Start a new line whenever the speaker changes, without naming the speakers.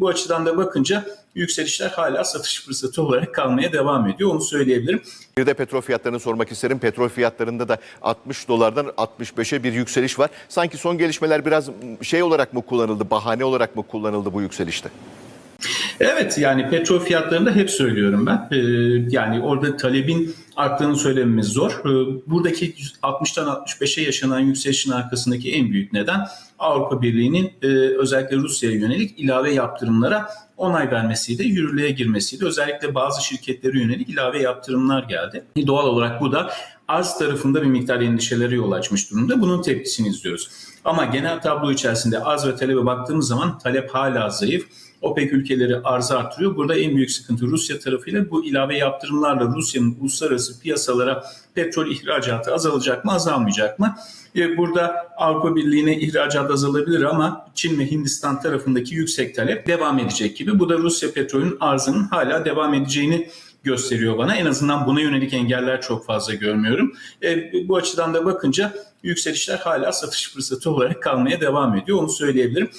Bu açıdan da bakınca yükselişler hala satış fırsatı olarak kalmaya devam ediyor. Onu söyleyebilirim.
Bir de petrol fiyatlarını sormak isterim. Petrol fiyatlarında da 60 dolardan 65'e bir yükseliş var. Sanki son gelişmeler biraz şey olarak mı kullanıldı, bahane olarak mı kullanıldı bu yükselişte?
Evet yani petrol fiyatlarında hep söylüyorum ben. Ee, yani orada talebin arttığını söylememiz zor. Ee, buradaki 60'tan 65'e yaşanan yükselişin arkasındaki en büyük neden Avrupa Birliği'nin e, özellikle Rusya'ya yönelik ilave yaptırımlara onay vermesiydi, yürürlüğe girmesiydi. Özellikle bazı şirketlere yönelik ilave yaptırımlar geldi. Doğal olarak bu da arz tarafında bir miktar endişelere yol açmış durumda. Bunun tepkisini izliyoruz. Ama genel tablo içerisinde arz ve talebe baktığımız zaman talep hala zayıf. OPEC ülkeleri arzı artırıyor. Burada en büyük sıkıntı Rusya tarafıyla bu ilave yaptırımlarla Rusya'nın uluslararası piyasalara petrol ihracatı azalacak mı azalmayacak mı? Burada Avrupa Birliği'ne ihracat azalabilir ama Çin ve Hindistan tarafındaki yüksek talep devam edecek gibi. Bu da Rusya petrolünün arzının hala devam edeceğini gösteriyor bana. En azından buna yönelik engeller çok fazla görmüyorum. E, bu açıdan da bakınca yükselişler hala satış fırsatı olarak kalmaya devam ediyor. Onu söyleyebilirim.